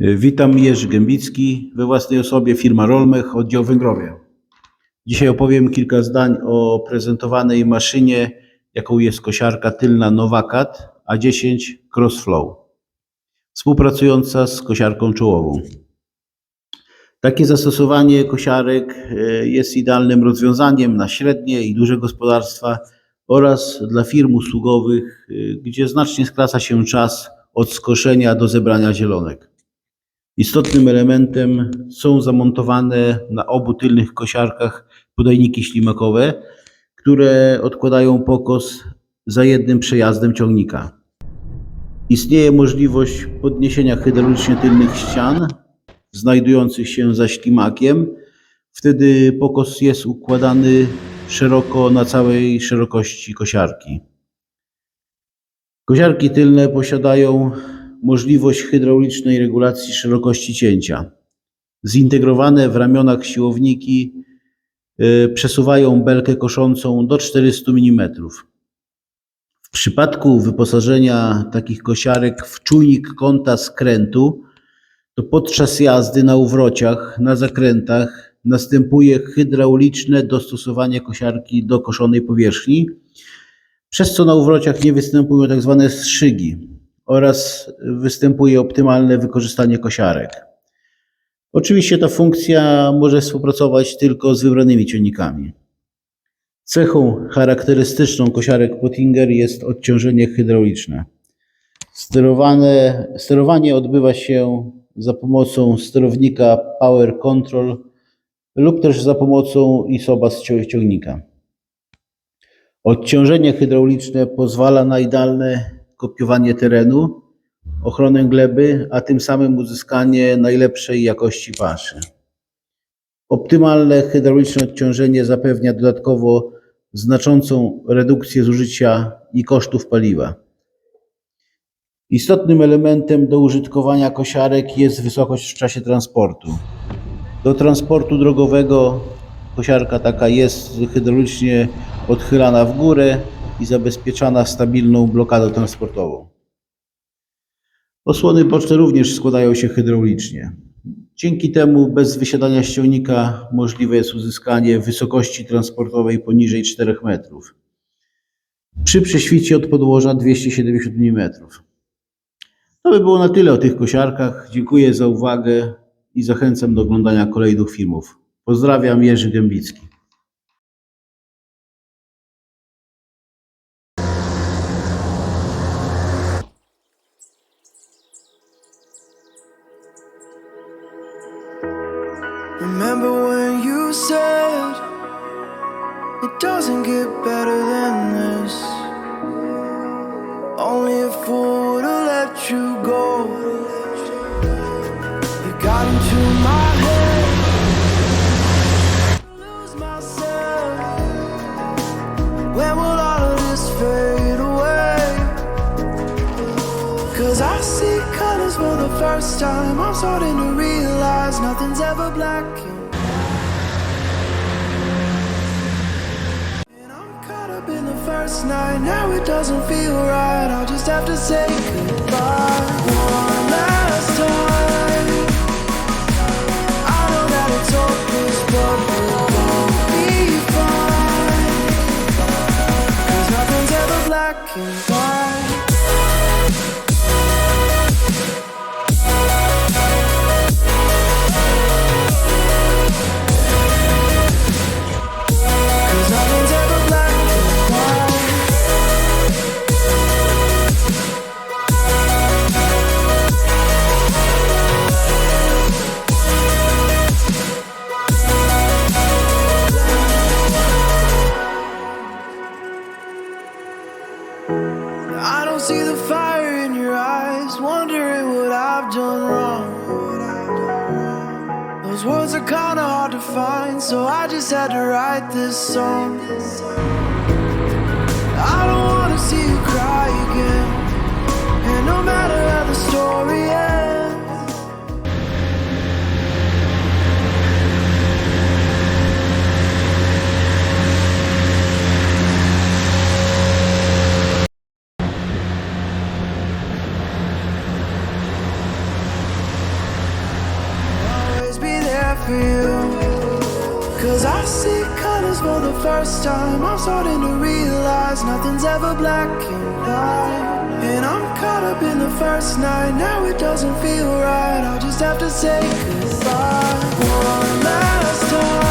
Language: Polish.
Witam, Jerzy Gębicki, we własnej osobie firma Rolmech, oddział Węgrowie. Dzisiaj opowiem kilka zdań o prezentowanej maszynie, jaką jest kosiarka tylna Novacat A10 Crossflow, współpracująca z kosiarką czołową. Takie zastosowanie kosiarek e, jest idealnym rozwiązaniem na średnie i duże gospodarstwa oraz dla firm usługowych, e, gdzie znacznie skraca się czas od skoszenia do zebrania zielonek. Istotnym elementem są zamontowane na obu tylnych kosiarkach podajniki ślimakowe, które odkładają pokos za jednym przejazdem ciągnika. Istnieje możliwość podniesienia hydraulicznie tylnych ścian znajdujących się za ślimakiem. Wtedy pokos jest układany szeroko na całej szerokości kosiarki. Kosiarki tylne posiadają możliwość hydraulicznej regulacji szerokości cięcia. Zintegrowane w ramionach siłowniki y, przesuwają belkę koszącą do 400 mm. W przypadku wyposażenia takich kosiarek w czujnik kąta skrętu, to podczas jazdy na uwrociach, na zakrętach następuje hydrauliczne dostosowanie kosiarki do koszonej powierzchni, przez co na uwrociach nie występują tak zwane strzygi oraz występuje optymalne wykorzystanie kosiarek. Oczywiście ta funkcja może współpracować tylko z wybranymi ciągnikami. Cechą charakterystyczną kosiarek Pottinger jest odciążenie hydrauliczne. Sterowane, sterowanie odbywa się za pomocą sterownika Power Control lub też za pomocą isoba z ciągnika. Odciążenie hydrauliczne pozwala na idealne kopiowanie terenu, ochronę gleby, a tym samym uzyskanie najlepszej jakości paszy. Optymalne hydrauliczne odciążenie zapewnia dodatkowo znaczącą redukcję zużycia i kosztów paliwa. Istotnym elementem do użytkowania kosiarek jest wysokość w czasie transportu. Do transportu drogowego kosiarka taka jest hydraulicznie odchylana w górę i zabezpieczana stabilną blokadą transportową. Osłony boczne również składają się hydraulicznie. Dzięki temu bez wysiadania z ciągnika możliwe jest uzyskanie wysokości transportowej poniżej 4 metrów. Przy prześwicie od podłoża 270 mm. To by było na tyle o tych kosiarkach. Dziękuję za uwagę i zachęcam do oglądania kolejnych filmów. Pozdrawiam, Jerzy Gębicki. Remember when you said it doesn't get better than this? See colors for the first time. I'm starting to realize nothing's ever black and I'm caught up in the first night. Now it doesn't feel right. I'll just have to say goodbye one last time. I know that it's hopeless, but we'll both be fine. Cause nothing's ever black and white. See the fire in your eyes, wondering what I've done wrong. Those words are kinda hard to find, so I just had to write this song. I don't wanna see you cry again, and no matter how the story ends. Cause I see colors for the first time. I'm starting to realize nothing's ever black and white. And I'm caught up in the first night. Now it doesn't feel right. I'll just have to say goodbye one last time.